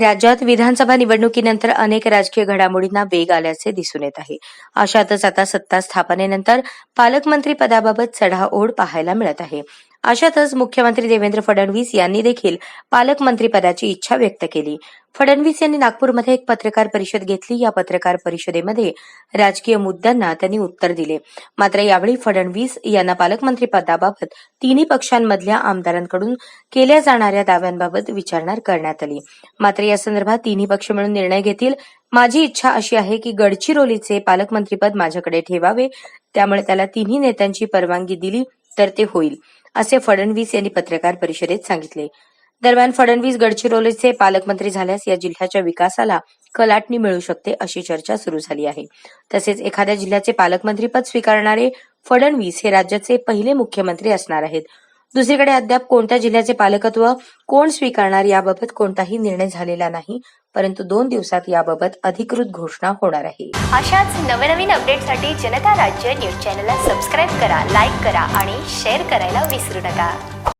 राज्यात विधानसभा निवडणुकीनंतर अनेक राजकीय घडामोडींना वेग आल्याचे दिसून येत आहे. अशातच आता सत्ता स्थापनेनंतर पालकमंत्री पदाबाबत चढाओढ पाहायला मिळत आहे. अशातच मुख्यमंत्री देवेंद्र फडणवीस यांनी देखील पालकमंत्रीपदाची इच्छा व्यक्त केली. फडणवीस यांनी नागपूरमध्ये एक पत्रकार परिषद घेतली. या पत्रकार परिषदेमध्ये राजकीय मुद्द्यांना त्यांनी उत्तर दिले. मात्र यावेळी फडणवीस यांना पालकमंत्री पदाबाबत तिन्ही पक्षांमधल्या आमदारांकडून केल्या जाणाऱ्या दाव्यांबाबत विचारणार करण्यात आली. मात्र या संदर्भात तिन्ही पक्ष मिळून निर्णय घेतील. माझी इच्छा अशी आहे की गडचिरोलीचे पालकमंत्रीपद माझ्याकडे ठेवावे. त्यामुळे त्याला तिन्ही नेत्यांची परवानगी दिली तर ते होईल. असे फडणवीस यांनी पत्रकार परिषदेत सांगितले. दरम्यान फडणवीस गडचिरोलीचे पालकमंत्री झाल्यास या जिल्ह्याच्या विकासाला कलाटणी मिळू शकते अशी चर्चा सुरू झाली आहे. तसेच एखाद्या जिल्ह्याचे पालकमंत्रीपद स्वीकारणारे फडणवीस हे राज्याचे पहिले मुख्यमंत्री असणार आहेत. दुसरीकडे अद्याप कोणत्या जिल्ह्याचे पालकत्व कोण स्वीकारणार याबाबत कोणताही निर्णय झालेला नाही परंतु दोन दिवसात याबाबत अधिकृत घोषणा होणार आहे. अशाच नवनवीन अपडेटसाठी जनता राज्य न्यूज चॅनलला सबस्क्राईब करा लाईक करा आणि शेअर करायला विसरू नका.